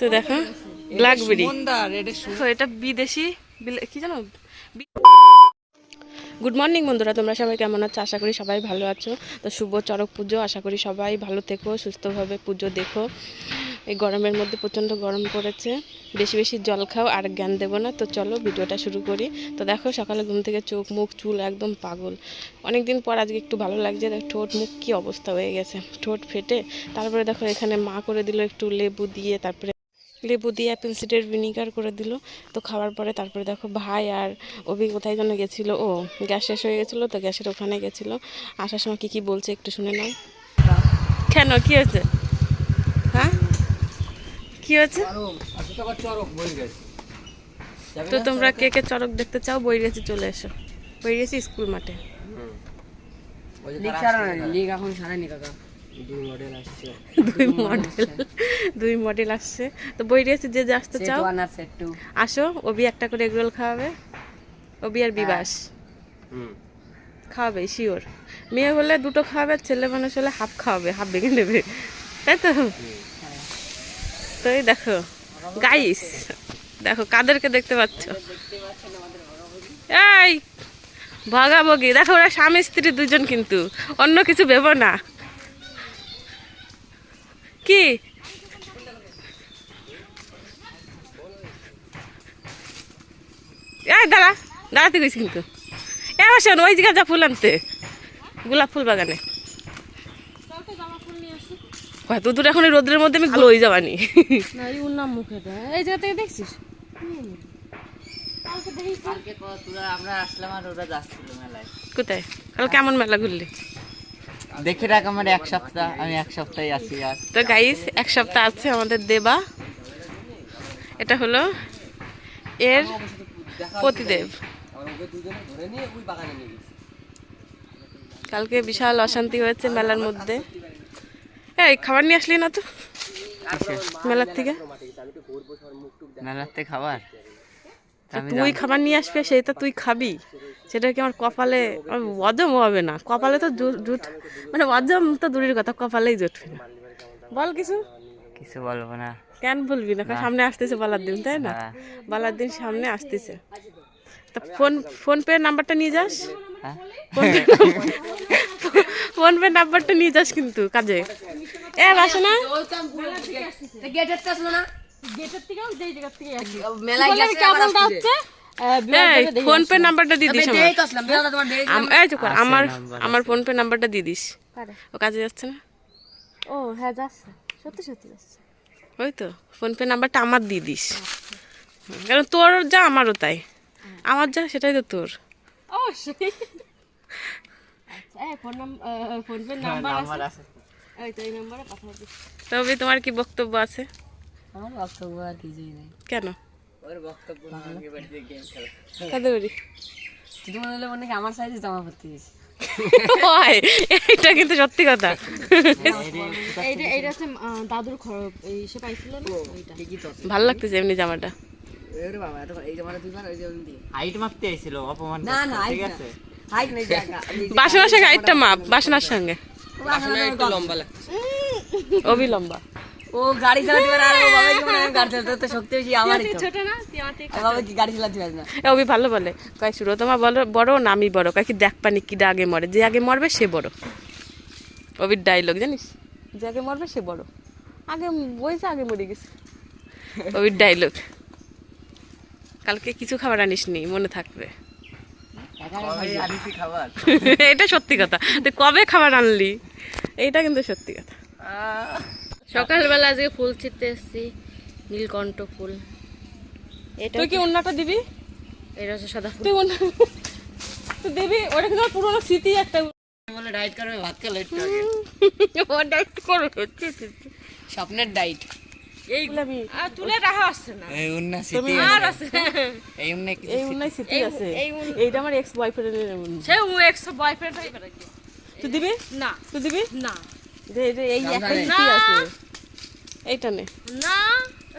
তো দেখো ব্ল্যাকবেরি এটা তো এটা বিদেশি কি জানো? গুড মর্নিং বন্ধুরা তোমরা সবাই কেমন আছো? আশা করি সবাই ভালো আছো। তো শুভ চড়ক পুজো আশা করি সবাই ভালো থেকো সুস্থভাবে পুজো দেখো। এই গরমের মধ্যে প্রচণ্ড গরম পড়েছে। বেশি বেশি জল খাও আর জ্ঞান দেবো না। তো চলো ভিডিওটা শুরু করি। তো দেখো সকালে ঘুম থেকে চোখ মুখ চুল একদম পাগল। অনেক দিন পর আজকে একটু ভালো লাগছে দেখ ঠোঁট মুখ কী অবস্থা হয়ে গেছে। ঠোঁট ফেটে তারপরে দেখো এখানে মা করে দিল একটু লেবু দিয়ে তারপরে লেবু দিয়ে অ্যাপেল সিডের ভিনিগার করে দিল। তো খাওয়ার পরে তারপরে দেখো ভাই আর অভি কোথায় যেন গেছিল? ও গ্যাস শেষ হয়ে গেছিল তো গ্যাসের ওখানে গেছিল। আসার সময় কী কী বলছে একটু শুনে নাও। কেন কি হয়েছে? হ্যাঁ? কি হয়েছে? চরক বই গেছে। তো তোমরা কে কে চড়ক দেখতে চাও বই গেছি চলে এসো। বই গেছি স্কুল মাঠে। লিগ এখন ছাড়ানি কাকা। দুই মডেল আসছে। দুই মডেল দুই মডেল আসছে। তো বই গেছি যে যে আসতে চাও আসো অবি একটা করে এগরোল খাওয়াবে অবি আর বিবাস। খাওয়াবে শিওর মেয়ে হলে দুটো খাওয়াবে ছেলে মানুষ হলে হাফ খাওয়াবে হাফ ভেঙে নেবে। তাই তো? তো এই দেখো গাইস দেখো কাদেরকে দেখতে পাচ্ছ? এই ভগাভগি দেখো ওরা স্বামী স্ত্রী দুজন কিন্তু। অন্য কিছু ভেবো না। কি? দাঁড়া দাঁড়াতে গেছি কিন্তু। এ শোন ওই জায়গা যা ফুল আনতে। গোলাপ ফুল বাগানে। কত দূর এখন এই রোদ্রের মধ্যে আমি গ্লোই যাবানি না এই জায়গা থেকে দেখছিস? তোরা আমরা আসলাম আর ওরা যাচ্ছিল মেলায়। কোথায়? কাল কেমন মেলা ঘুরলি? দেখে রাখ আমার এক সপ্তাহ আমি এক সপ্তাহে আছি আর। তো গাইস এক সপ্তাহ আছে আমাদের দেবা। এটা হলো এর পতিদেব। কালকে বিশাল অশান্তি হয়েছে মেলার মধ্যে। এই খাবার নিয়ে আসলি না তো? মেলার থেকে? মেলার থেকে খাবার? তুই খাবার নিয়ে আসবে সেটা তুই খাবি সেটা কি আমার কপালে অজম হবে না কপালে তো জুট মানে অজম তো দূরের কথা কপালেই জুটবে না বল কিছু কিছু বলব না কেন বলবি না সামনে আসতেছে বলার দিন তাই না হ্যাঁ। বলার দিন সামনে আসতেছে তা ফোন ফোন পে নাম্বারটা নিয়ে যাস হ্যাঁ ফোন পে নাম্বারটা নিয়ে যাস কিন্তু কাজে এ বাসে না এই ফোন পে নাম্বারটা দিয়ে দিস আমার। এই আমার আমার ফোন পে নাম্বারটা দিয়ে দিস। ও কাজে যাচ্ছে না? ও হ্যাঁ যাচ্ছে। সত্যি সত্যি যাচ্ছে। ওই তো ফোন পে নাম্বারটা আমার দিয়ে দিস। কারণ তোর যা আমারও তাই। আমার যা সেটাই তো তোর। অবশ্যই। আচ্ছা এই ফোন নাম্বার ফোন নাম্বার আমার আছে? আছে। এই তো এই নাম্বারে কথা বলছি। তবে তোমার কি বক্তব্য আছে? আমার বক্তব্য আর কিছুই নেই। কেন? ওর বক্তব্য কাদের বাড়ি মনে মনে আমার সাইজে জামা পরতে গেছি। এটা কিন্তু সত্যি কথা। এইটা এইটা হচ্ছে দাদুর খরচ এই সে পাইছিল না? ভালো লাগতেছে এমনি জামাটা। বাসনার সঙ্গে আরেকটা মাপ বাসনার সঙ্গে। একটু লম্বা ও গাড়ি চালাতে পারে আর বাবা কি মনে গাড়ি চালাতে তো শক্তি বেশি আমারই তো। ছোট না? তুই আমার থেকে বাবা কি গাড়ি চালাতে পারে না। এ অবি ভালো বলে। কয় শুরু তোমার বলো বড় না আমি বড়? কয় কি দেখ পানি কিটা আগে মরে। যে আগে মরবে সে বড়। অবির ডায়লগ জানিস? যে আগে মরবে সে বড়। আগে বইছে আগে মরে গেছে। অবির ডায়লগ কালকে কিছু খাবার আনিস নি মনে থাকবে। খাবার? এটা সত্যি কথা। তুই কবে খাবার আনলি? এইটা কিন্তু সত্যি কথা। সকালবেলা আজকে ফুল ছিটতে এসেছি নীলকণ্ঠ ফুল। এটা তুই কি অন্যটা দিবি? এটা হচ্ছে সাদা ফুল। তুই অন্য তুই দিবি? ওটা কিন্তু আমার পুরোনো স্মৃতি একটা। বলে ডাইট করবে ভাত খেলো একটু আগে। ও ডাইট করো ছি, ছি, ছি। স্বপ্নের ডাইট এই আর তুলে রাখা আসছে না। এই উন্না স্মৃতি আছে। এই উন্না কি এই উন্নয় স্মৃতি আছে। এইটা আমার এক্স বয়ফ্রেন্ডের সে ও এক্স বয়ফ্রেন্ড তুই দিবি? না। তুই দিবি? না। যে এই যে এই আছে। এইটা নে। না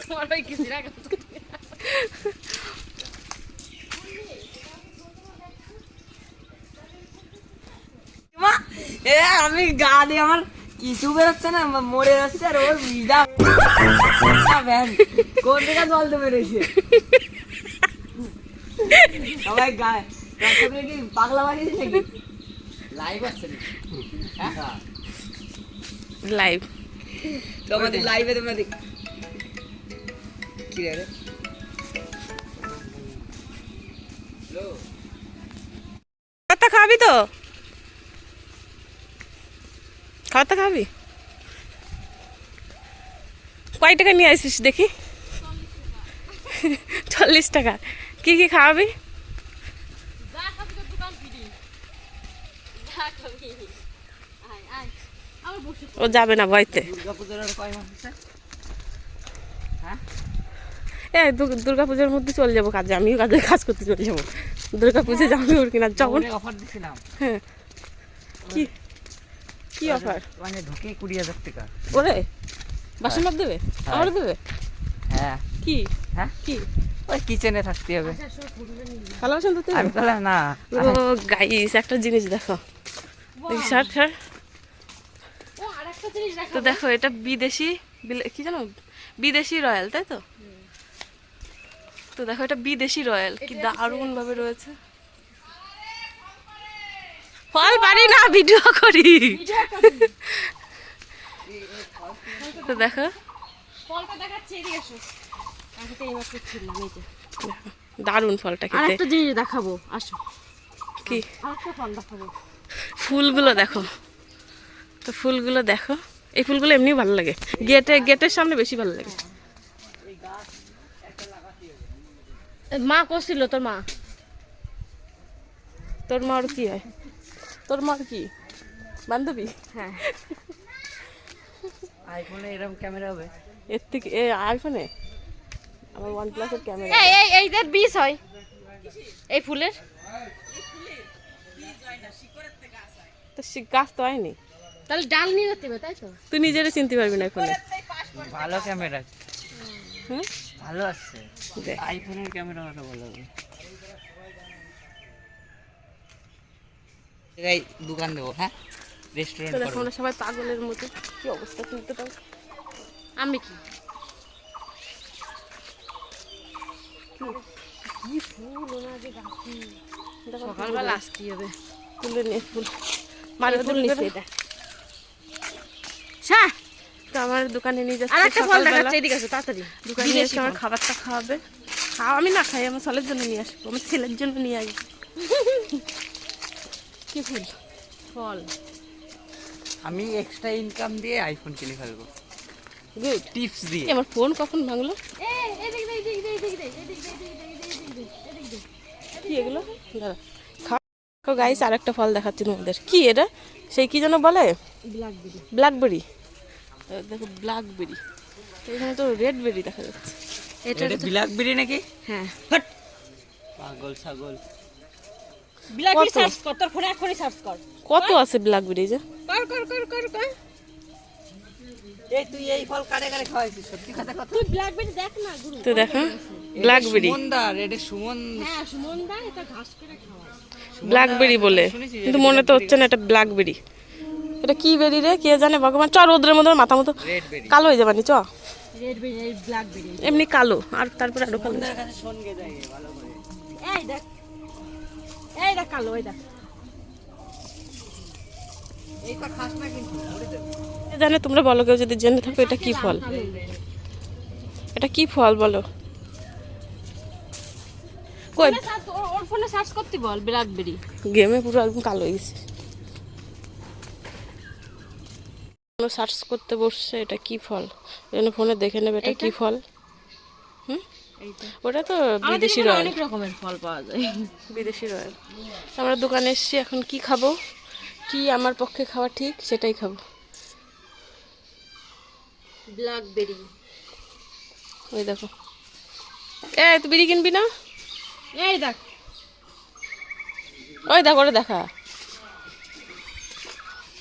তোমার ভাই কিছু রাখা এ আমি গা দিয়ে আমার কিছু বেরোচ্ছে না মরে যাচ্ছে আর ওর ভিজা কোন জল তো বেরোচ্ছে সবাই গায়ে। কি পাগলা বানিয়েছে নাকি? লাইভ আসছে হ্যাঁ। লাইভ তোমাদের লাইভে তোমরা দেখ কি রে? খাবারটা খাবি তো? খাবারটা খাবি? কয় টাকা নিয়ে আসিস দেখি? চল্লিশ টাকা। কি কি খাওয়াবি যা খাবি তোর দোকান ফিরি যা খাবি আয় আয় আবার বসে ও যাবে না আছে হ্যাঁ? এ দুর্গা পুজোর মধ্যে চলে যাব কাজে আমিও কাজে কাজ করতে চলে যাব। দুর্গা পুজো যাবি ওর কিনা যখন অফার দিছিলাম। হ্যাঁ। কি? কি অফার মানে ঢুকে কুড়ি হাজার টাকা। ওরে? বাসন মাপ দেবে? আমার দেবে? হ্যাঁ। কি? হ্যাঁ? কি? ওই কিচেনে থাকতে হবে। ভালোবাসেন তো তুমি তাহলে না। ও গাইস একটা জিনিস দেখো। দেখি স্যার স্যার ও আরেকটা জিনিস দেখ তো দেখো এটা বিদেশি কি জানো? বিদেশি রয়্যাল তাই তো? তো দেখো এটা বিদেশি রয়্যাল। কি দারুণ ভাবে রয়েছে। ফল পারি না ভিডিও করি। তো দেখো। দারুণ ফলটা খেতে। আরেকটা জিনিস দেখাবো আসো। কি? ফল দেখাবো। ফুলগুলো দেখো। তো ফুলগুলো দেখো। এই ফুলগুলো এমনি ভালো লাগে। গেটে গেটের সামনে বেশি ভালো লাগে। মা করছিল তোর মা? তোর মার কি হয়? তোর মার কি? বান্ধবী? হ্যাঁ। আইফোনে এরকম ক্যামেরা হবে? এর থেকে এ আইফোনে আমার ওয়ান প্লাসের ক্যামেরা। এই এই এইটার বীজ হয়। এই ফুলের? তো সে গাছ তো হয়নি? তাহলে ডাল নিয়ে যেতে হবে তাই তো? তুই নিজেরে চিনতে পারবি না ফোনে ভালো ক্যামেরা হুম? ভালো দেখ। আইফোনের ক্যামেরা ভালো ভালো এই দোকান দেবো হ্যাঁ? রেস্টুরেন্ট আমরা সবাই পাগলের মতো কি অবস্থা তুলতে পারো আমি কি? সকালবেলা আসতে হবে। তুলে নিয়ে ফুল। মারে ফুল নিচ্ছে এটা। তো আমার দোকানে নিয়ে যাচ্ছে আর একটা ফল। দেখাচ্ছে এদিকে আসো তাড়াতাড়ি। দোকানে নিয়ে এসে আমার খাবারটা খাওয়াবে। খাও আমি না খাই আমার ছেলের জন্য নিয়ে আসব আমার ছেলের জন্য নিয়ে আসব। কি ফুল? ফল। আমি এক্সট্রা ইনকাম দিয়ে আইফোন কিনে ফেলব। গুড টিপস দিয়ে। আমার ফোন কখন ভাঙলো? কি এগুলো? দাঁড়া। খাও। গাইস আর একটা ফল দেখাচ্ছি তোমাদের। কি এটা? সেই কি যেন বলে? ব্ল্যাকবেরি ব্ল্যাকবেরি দেখো ব্ল্যাকবেরি এখানে তো রেড বেরি দেখা যাচ্ছে। এটা ব্ল্যাকবেরি নাকি? হ্যাঁ। পাগল ছাগল। ব্ল্যাকবেরি কত? সার্চ কর তোর ফোনে এখনই সার্চ কর। কত আছে ব্ল্যাকবেরি যে? কর কর কর কর কর। এই তুই এই ফল কারে কারে খাওয়াইছিস? সত্যি কথা কথা। তুই ব্ল্যাকবেরি দেখ না গুরু। তো দেখো ব্ল্যাকবেরি সুমনদার এটা সুমন হ্যাঁ সুমন এটা ঘাস করে খাওয়া ব্ল্যাকবেরি বলে। কিন্তু মনে তো হচ্ছে না এটা ব্ল্যাকবেরি এটা কি বেরি রে? কে জানে? ভগবান চ রোদ্রের মধ্যে মাথা মতো কালো হয়ে যাবানি চ। বেরি এমনি কালো আর তারপরে আরও কালো। সুমনদার কাছে সঙ্গে যাই ভালো করে। এই দেখ এই দেখ কালো এই দেখ। এইটা খাস না কিন্তু ঘুরে দেবে এ জানে তোমরা বলো কেউ যদি জেনে থাকো এটা কি ফল? এটা কি ফল বলো? কই? ওর ফোনে সার্চ করতে বল ব্ল্যাকবেরি গেমে পুরো একদম কালো হয়ে গেছে। সার্চ করতে বসছে এটা কি ফল? ওই জন্য ফোনে দেখে নেবে এটা কি ফল? হুম? ওটা তো বিদেশি রয়্যাল অনেক রকমের ফল পাওয়া যায়। বিদেশি রয়্যাল আমরা দোকানে এসেছি এখন কি খাব? কি আমার পক্ষে খাওয়া ঠিক সেটাই খাব। ব্ল্যাকবেরি ওই দেখো। এ তুই বিড়ি কিনবি না? এই দেখ। ওই দেখ ওরে দেখা।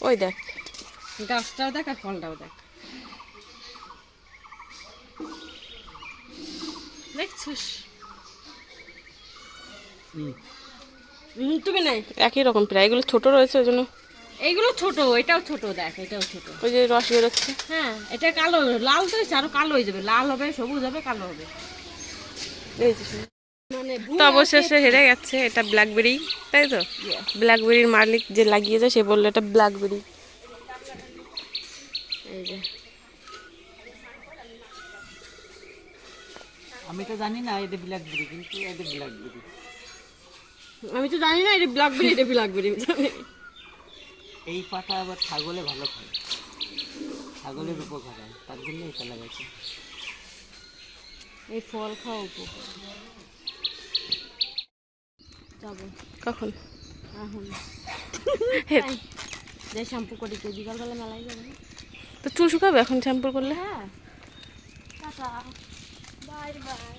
ওই দেখ। গাছটাও দেখ আর ফলটাও দেখ। দেখছিস? তুমি নাই? একই রকম প্রায় এগুলো ছোট রয়েছে ওই জন্য। এইগুলো ছোট এটাও ছোট দেখ এটাও ছোট। ওই যে রস বেরোচ্ছে। হ্যাঁ এটা কালো লাল তো আরও কালো হয়ে যাবে। লাল হবে সবুজ হবে কালো হবে। মানে তো অবশেষে হেরে গেছে এটা ব্ল্যাকবেরি তাই তো? ব্ল্যাকবেরির মালিক যে লাগিয়েছে সে বলল এটা ব্ল্যাকবেরি এই যে। আমি তো জানি না এটা ব্ল্যাকবেরি কিন্তু এটা ব্ল্যাকবেরি আমি তো জানি না এটা ব্ল্যাকবেরি এটা ব্ল্যাকবেরি জানি। এই পাতা আবার ছাগলে ভালো খায়। ছাগলের উপকার হয় তার জন্য এটা লাগাইছে। এই ফল খাওয়া উপকার। যাব। কখন? এখন। শ্যাম্পু করি বিকালবেলা মেলায় যাবে না? তো চুল শুকাবে এখন শ্যাম্পু করলে? হ্যাঁ। Bye bye.